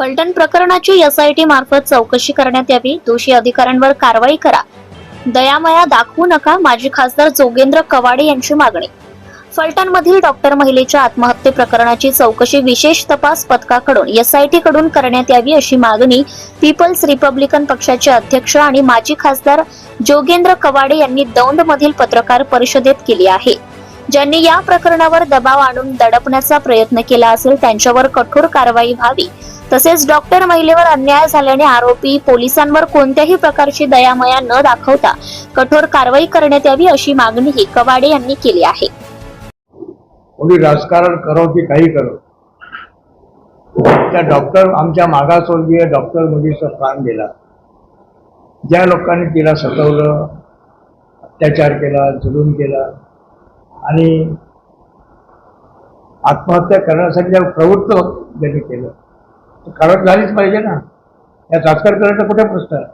फलटण प्रकरणाची एसआयटी मार्फत चौकशी करण्यात यावी. दोषी अधिकाऱ्यांवर कारवाई करा. दयामया दाखवू नका माजी खासदार जोगेंद्र कवाडे यांची मागणी. फलटणमधील डॉक्टर महिलेच्या आत्महत्ये प्रकरणाची चौकशी विशेष तपास पथकाकडून एसआयटी कडून करण्यात यावी अशी मागणी पीपल्स रिपब्लिकन पक्षाचे अध्यक्ष आणि माजी खासदार जोगेंद्र कवाडे यांनी दौंड मधील पत्रकार परिषदेत केली आहे. ज्यांनी या प्रकरणावर दबाव आणून दडपण्याचा प्रयत्न केला असेल त्यांच्यावर कठोर कारवाई व्हावी. तसेच डॉक्टर महिलेवर अन्याय झाल्याने आरोपी पोलिसांवर कोणत्याही प्रकारची दयामया न दाखवता कठोर कारवाई करण्यात यावी अशी मागणीही कवाडे यांनी केली आहे. कोणी राजकारण करो की काही करो. त्या डॉक्टर आमच्या मागासवर्गीय डॉक्टर मुलीचा प्राण गेला. ज्या लोकांनी तिला सतवलं अत्याचार केला जुलूम केला आणि आत्महत्या करण्यासाठी ज्या प्रवृत्त ज्यांनी केलं कारवाई झालीच पाहिजे ना. यात राजकारण करायचा कुठे प्रश्न आहे?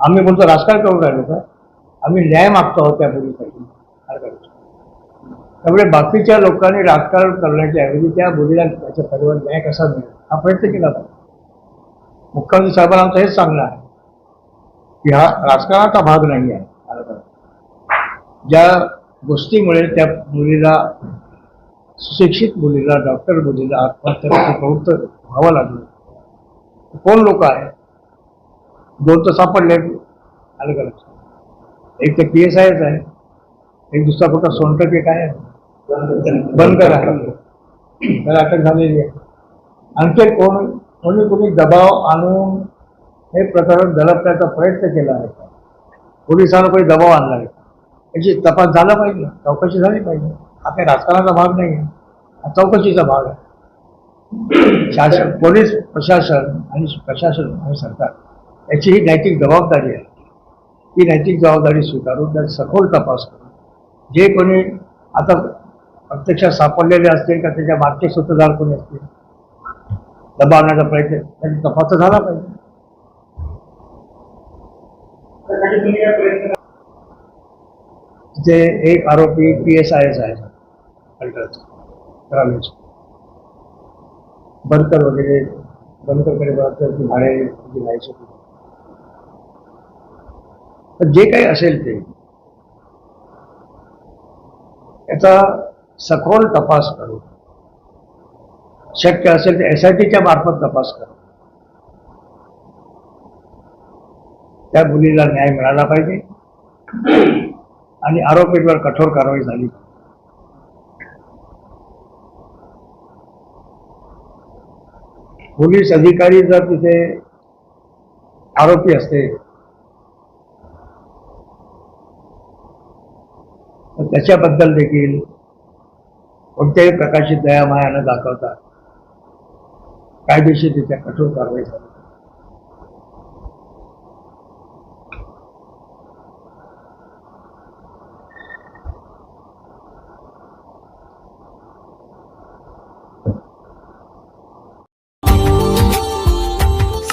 आम्ही बोलतो राजकारण करून राहिलो का? आम्ही न्याय मागतो आहोत त्या मुलीसाठी त्यामुळे बाकीच्या लोकांनी राजकारण करण्याच्या ऐवजी त्या मुलीला त्याच्या परिवार न्याय कसा मिळेल? हा प्रयत्न केला पाहिजे. मुख्यमंत्री साहेबांना आमचं हेच सांगणं आहे की हा राजकारणाचा भाग नाही आहे. ज्या गोष्टीमुळे त्या मुलीला सुशिक्षित मुलीला डॉक्टर मुलीला आत्महत्या प्रवृत्त व्हावं लागलं कोण लोक आहे? दोन तर सापडले. आलं का एक तर पी एस आयच आहे. एक दुसरा फक्त सोनटक एक आहे? बनकर आहे. त्याला अटक झालेली आहे. आणखी कोण कोणी कोणी दबाव आणून हे प्रकरण दडपण्याचा प्रयत्न केला आहे. पोलिसांना कोणी दबाव आणला आहे याची तपास झाला पाहिजे. चौकशी झाली पाहिजे. हा काही राजकारणाचा भाग नाही आहे हा चौकशीचा भाग आहे. शासन पोलीस प्रशासन आणि प्रशासन आणि सरकार. याची ही नैतिक जबाबदारी आहे. ती नैतिक जबाबदारी स्वीकारून त्यात सखोल तपास करून जे कोणी आता प्रत्यक्षात सापडलेले असतील का त्याच्या मागचे सूत्रधार कोणी असतील? दबावण्याचा प्रयत्न त्याचा तपास तर झाला पाहिजे. तिथे एक आरोपी पी एस आय एस आहे. अल्ट्राचा बनकर वगैरे बनकरकडे ती की भाडे दिलायचे तर जे काही असेल ते याचा सखोल तपास करू शक्य असेल तर एस आय टीच्या मार्फत तपास करू त्या मुलीला न्याय मिळाला पाहिजे. आणि आरोपींवर कठोर कारवाई झाली पोलीस अधिकारी जर तिथे आरोपी असते तर त्याच्याबद्दल देखील कोणत्याही प्रकारची दयामाया न दाखवता कायदेशीर तिथे कठोर कारवाई झाली.